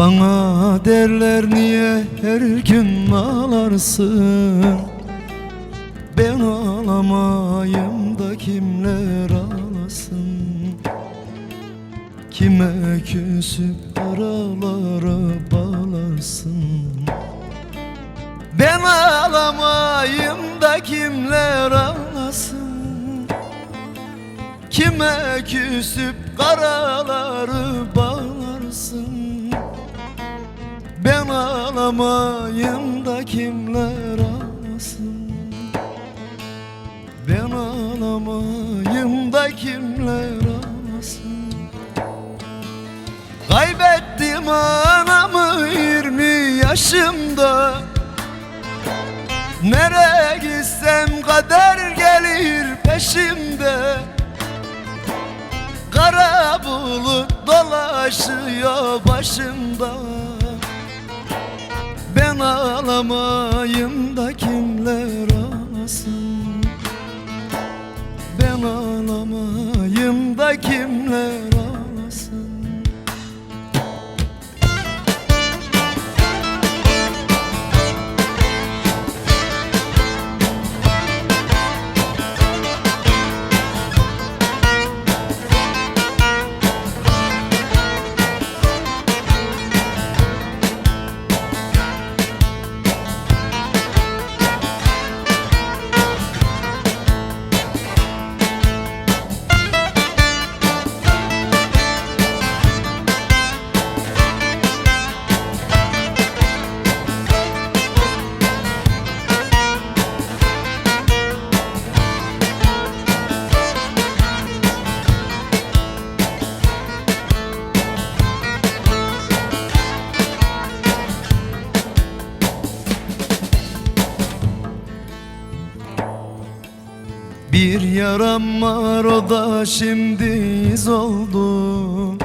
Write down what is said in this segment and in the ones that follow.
Bana derler niye her gün ağlarsın? Ben ağlamayım da kimler ağlasın? Kime küsüp aralara bağlarsın Ben ağlamayım da kimler ağlasın? Kime küsüp karaları bağlarsın Ben ağlamayım da kimler ağlasın? Ben ağlamayım da kimler ağlasın? Kaybettim anamı 20 yaşımda. Nereye gitsem kader gelir peşimde. Kara bulut dolaşıyor başımda Ben ağlamayım da kimler ağlasın. Ben ağlamayım da kimler Bir yaram var o da şimdi iz oldu.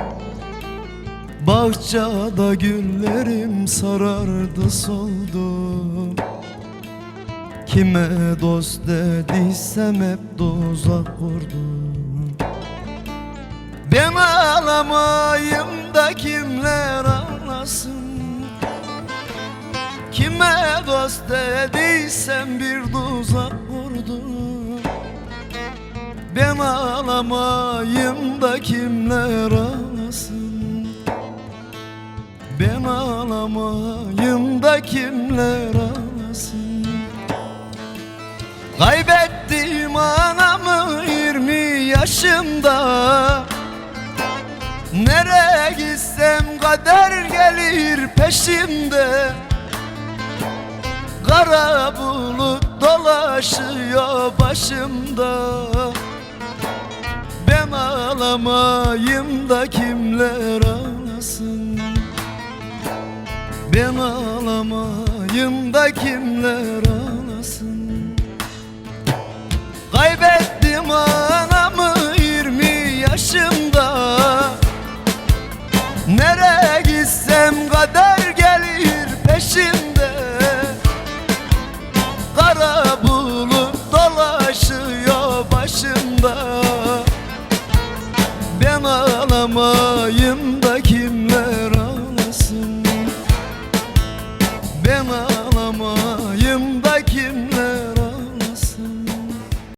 Bahçada güllerim sarardı soldu. Kime dost dediysem hep tuzak kurdum Ben ağlamayım da kimler ağlasın? Kime dost dediysem bir tuzak kurdum Ben ağlamayım da kimler ağlasın? Ben ağlamayım da kimler ağlasın? Kaybettim anamı 20 yaşımda. Nereye gitsem kader gelir peşimde. Kara bulut dolaşıyor başımda ağlamayım da kimler ağlasın Ben ağlamayım da kimler ağlasın Kaybettim anamı 20 yaşımda